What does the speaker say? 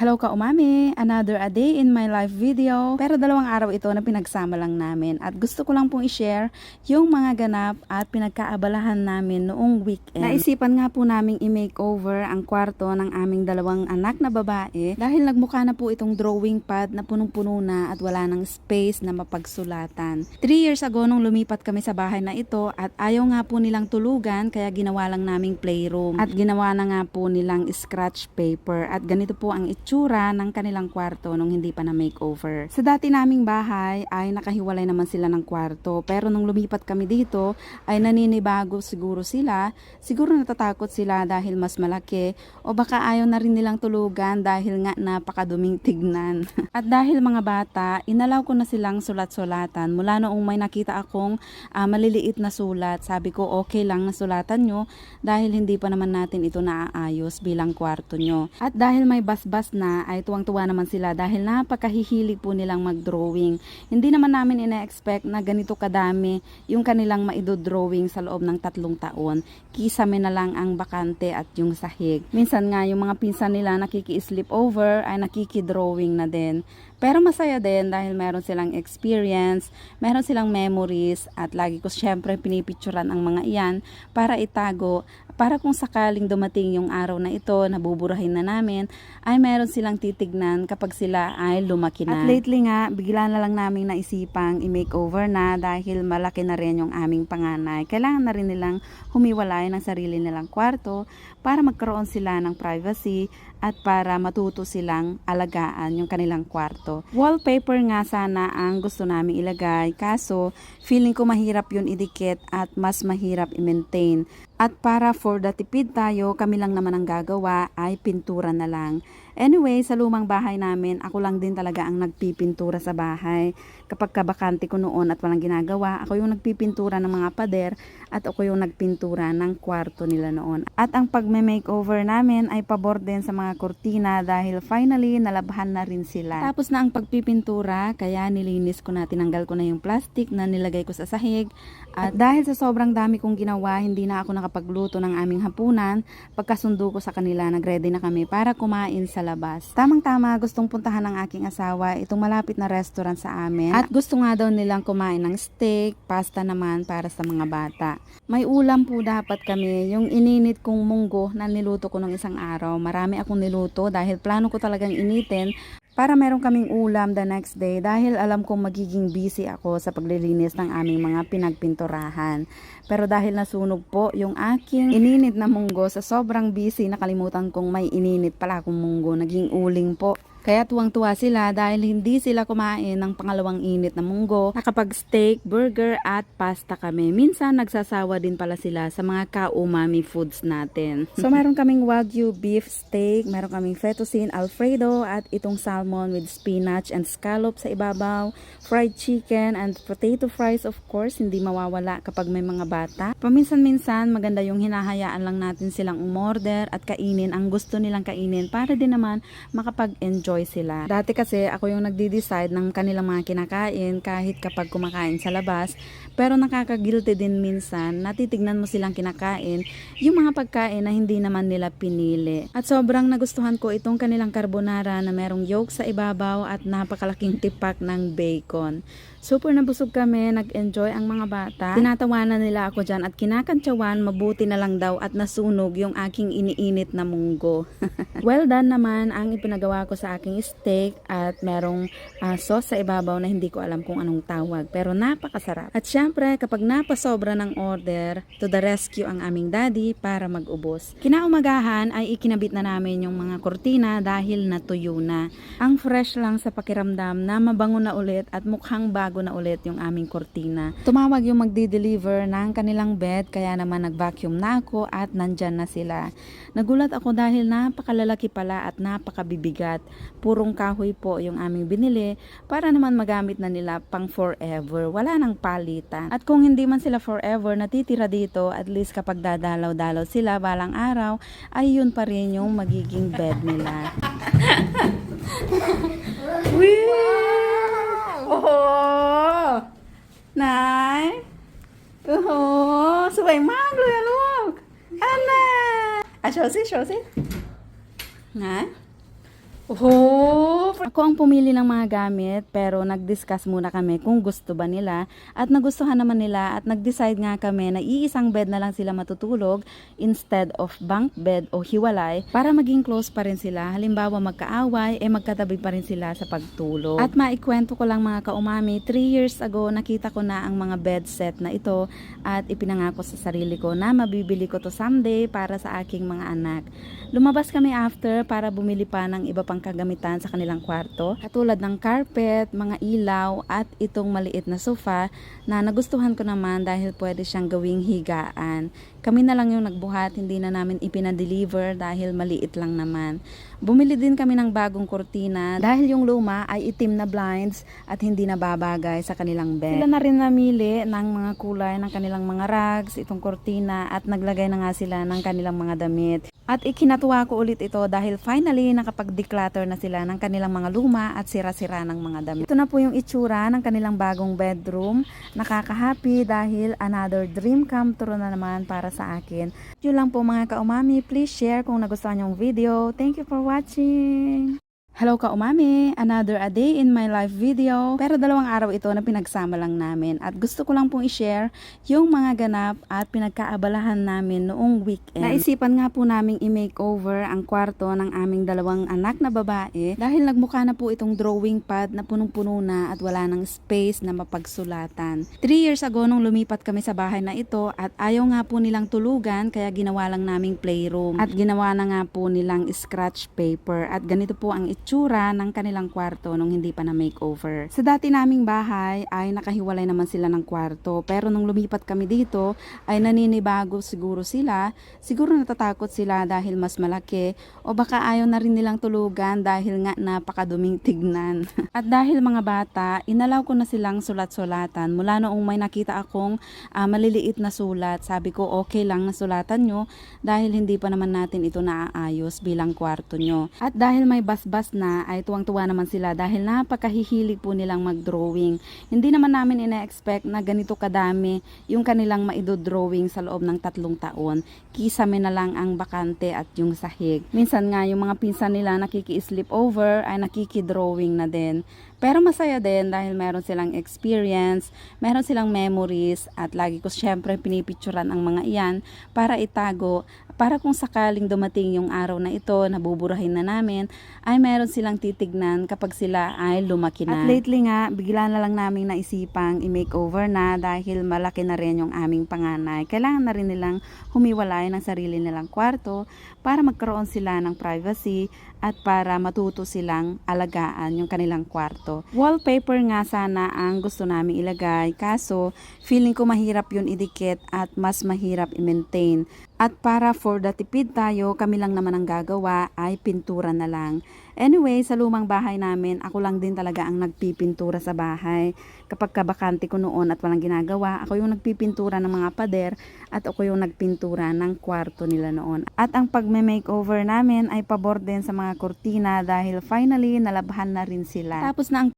Hello ka umami! Another a day in my life video. Pero dalawang araw ito na pinagsama lang namin. At gusto ko lang pong i-share yung mga ganap at pinagkaabalahan namin noong weekend. Naisipan nga po namin i-makeover ang kwarto ng aming dalawang anak na babae dahil nagmukha na po itong drawing pad na punong-puno na at wala ng space na mapagsulatan. Three years ago nung lumipat kami sa bahay na ito at ayaw nga po nilang tulugan kaya ginawa lang naming playroom. At ginawa na nga po nilang scratch paper at ganito po ang itsura ng kanilang kwarto nung hindi pa na makeover. Sa dati naming bahay ay nakahiwalay naman sila ng kwarto pero nung lumipat kami dito ay naninibago siguro sila. Siguro natatakot sila dahil mas malaki o baka ayaw na rin nilang tulugan dahil nga napakaduming tignan. At dahil mga bata, inalaw ko na silang sulat-sulatan. Mula noong may nakita akong ah, maliliit na sulat, sabi ko okay lang na sulatan nyo dahil hindi pa naman natin ito naaayos bilang kwarto nyo. At dahil may basbas na, ay tuwang-tuwa naman sila dahil napakahihilig po nilang mag-drawing. Hindi naman namin ina-expect na ganito kadami yung kanilang maidodrawing sa loob ng tatlong taon. Kisame na lang ang bakante at yung sahig. Minsan nga yung mga pinsan nila nakiki-sleep over ay nakiki-drawing na din. Pero masaya din dahil meron silang experience, meron silang memories at lagi ko syempre pinipicturan ang mga iyan para itago para kung sakaling dumating yung araw na ito, nabuburahin na namin, ay meron silang titignan kapag sila ay lumaki na. At lately nga, bigla na lang namin naisipang i-makeover na dahil malaki na rin yung aming panganay. Kailangan na rin nilang humiwalay ng sarili nilang kwarto para magkaroon sila ng privacy at para matuto silang alagaan yung kanilang kwarto. Wallpaper nga sana ang gusto namin ilagay kaso feeling ko mahirap yun idikit at mas mahirap i-maintain. At para for the tipid tayo, kami lang naman ang gagawa ay pintura na lang. Anyway, sa lumang bahay namin, ako lang din talaga ang nagpipintura sa bahay. Kapag kabakante ko noon at walang ginagawa, ako yung nagpipintura ng mga pader at ako yung nagpintura ng kwarto nila noon. At ang pagme-makeover namin ay pabor din sa mga kurtina dahil finally nalabhan na rin sila. Tapos na ang pagpipintura, kaya nilinis ko na, tinanggal ko na yung plastic na nilagay ko sa sahig. At dahil sa sobrang dami kong ginawa, hindi na ako nakapagluto ng aming hapunan. Pagkasundo ko sa kanila, nagready na kami para kumain sa labas. Tamang-tama, gustong puntahan ng aking asawa itong malapit na restaurant sa amin. At gusto nga daw nilang kumain ng steak, pasta naman para sa mga bata. May ulam po dapat kami, yung ininit kong munggo na niluto ko ng isang araw. Marami akong niluto dahil plano ko talagang initin para meron kaming ulam the next day dahil alam kong magiging busy ako sa paglilinis ng aming mga pinagpinturahan. Pero dahil nasunog po yung aking ininit na munggo sa sobrang busy nakalimutan kong may ininit pala akong munggo. Naging uling po. Kaya tuwang-tuwa sila dahil hindi sila kumain ng pangalawang init na munggo. Nakapag steak, burger at pasta kami. Minsan nagsasawa din pala sila sa mga ka-umami foods natin. So meron kaming wagyu beef steak, meron kaming fettuccine alfredo at itong salmon with spinach and scallop sa ibabaw, fried chicken and potato fries of course, hindi mawawala kapag may mga bata. Paminsan-minsan maganda yung hinahayaan lang natin silang umorder at kainin ang gusto nilang kainin para din naman makapag-enjoy sila. Dati kasi ako yung nagdi-decide ng kanilang mga kinakain kahit kapag kumakain sa labas. Pero nakaka-guilty din minsan, natitignan mo silang kinakain yung mga pagkain na hindi naman nila pinili. At sobrang nagustuhan ko itong kanilang carbonara na merong yolk sa ibabaw at napakalaking tipak ng bacon. Super nabusog kami, nag-enjoy ang mga bata. Tinatawanan nila ako dyan at kinakantsawan, mabuti na lang daw at nasunog yung aking iniinit na munggo. well done naman ang ipinagawa ko sa aking steak at merong ah, sauce sa ibabaw na hindi ko alam kung anong tawag. Pero napakasarap. At syempre, kapag napasobra ng order, to the rescue ang aming daddy para mag-ubos. Kinaumagahan ay ikinabit na namin yung mga kortina dahil natuyo na. Ang fresh lang sa pakiramdam na mabango na ulit at mukhang bago na ulit yung aming kortina. Tumawag yung magdi-deliver ng kanilang bed kaya naman nag-vacuum na ako at nandyan na sila. Nagulat ako dahil napakalalaki pala at napakabibigat. Purong kahoy po yung aming binili para naman magamit na nila pang forever. Wala nang nasasaktan. At kung hindi man sila forever natitira dito, at least kapag dadalaw-dalaw sila balang araw, ay yun pa rin yung magiging bed nila. wow! Oh! Nay! Oh! Sumay mag, look! Ana! Ah, show si, show. Nay? Oh, Ako ang pumili ng mga gamit pero nag-discuss muna kami kung gusto ba nila at nagustuhan naman nila at nag-decide nga kami na iisang bed na lang sila matutulog instead of bunk bed o hiwalay para maging close pa rin sila. Halimbawa magkaaway, eh magkatabi pa rin sila sa pagtulog. At maikwento ko lang mga kaumami, 3 years ago nakita ko na ang mga bed set na ito at ipinangako sa sarili ko na mabibili ko to someday para sa aking mga anak. Lumabas kami after para bumili pa ng iba pang kagamitan sa kanilang kwarto, katulad ng carpet, mga ilaw at itong maliit na sofa na nagustuhan ko naman dahil pwede siyang gawing higaan. Kami na lang yung nagbuhat, hindi na namin ipinadeliver dahil maliit lang naman. Bumili din kami ng bagong kurtina dahil yung luma ay itim na blinds at hindi na babagay sa kanilang bed. Sila na rin namili ng mga kulay ng kanilang mga rugs, itong kurtina at naglagay na nga sila ng kanilang mga damit. At ikinatuwa ko ulit ito dahil finally nakapag-declutter na sila ng kanilang mga luma at sira-sira ng mga damit. Ito na po yung itsura ng kanilang bagong bedroom. Nakaka-happy dahil another dream come true na naman para sa akin. Yun lang po mga kaumami. Please share kung nagustuhan yung video. Thank you for watching! Hello ka umami, another a day in my life video. Pero dalawang araw ito na pinagsama lang namin at gusto ko lang pong i-share yung mga ganap at pinagkaabalahan namin noong weekend. Naisipan nga po naming i-makeover ang kwarto ng aming dalawang anak na babae dahil nagmukha na po itong drawing pad na punong-puno na at wala ng space na mapagsulatan. 3 years ago nung lumipat kami sa bahay na ito at ayaw nga po nilang tulugan kaya ginawa lang naming playroom at ginawa na nga po nilang scratch paper at ganito po ang itsura ng kanilang kwarto nung hindi pa na makeover. Sa dati naming bahay ay nakahiwalay naman sila ng kwarto pero nung lumipat kami dito ay naninibago siguro sila. Siguro natatakot sila dahil mas malaki o baka ayaw na rin nilang tulugan dahil nga napakaduming tignan. At dahil mga bata, inalaw ko na silang sulat-sulatan. Mula noong may nakita akong ah, maliliit na sulat, sabi ko okay lang na sulatan nyo dahil hindi pa naman natin ito naaayos bilang kwarto nyo. At dahil may basbas na ay tuwang-tuwa naman sila dahil napakahihilig po nilang mag-drawing. Hindi naman namin ina-expect na ganito kadami yung kanilang maido-drawing sa loob ng tatlong taon. Kisame na lang ang bakante at yung sahig. Minsan nga yung mga pinsan nila nakiki-sleep over ay nakiki-drawing na din. Pero masaya din dahil meron silang experience, meron silang memories at lagi ko syempre pinipicturan ang mga iyan para itago para kung sakaling dumating yung araw na ito, nabuburahin na namin, ay meron silang titignan kapag sila ay lumaki na. At lately nga, bigla na lang namin naisipang i-makeover na dahil malaki na rin yung aming panganay. Kailangan na rin nilang humiwalay ng sarili nilang kwarto para magkaroon sila ng privacy at para matuto silang alagaan yung kanilang kwarto. Wallpaper nga sana ang gusto namin ilagay kaso feeling ko mahirap yun idikit at mas mahirap i-maintain. At para for the tipid tayo, kami lang naman ang gagawa ay pintura na lang. Anyway, sa lumang bahay namin, ako lang din talaga ang nagpipintura sa bahay. Kapag kabakante ko noon at walang ginagawa, ako yung nagpipintura ng mga pader at ako yung nagpintura ng kwarto nila noon. At ang pagme-makeover namin ay pabor din sa mga kurtina dahil finally nalabhan na rin sila. Tapos na ang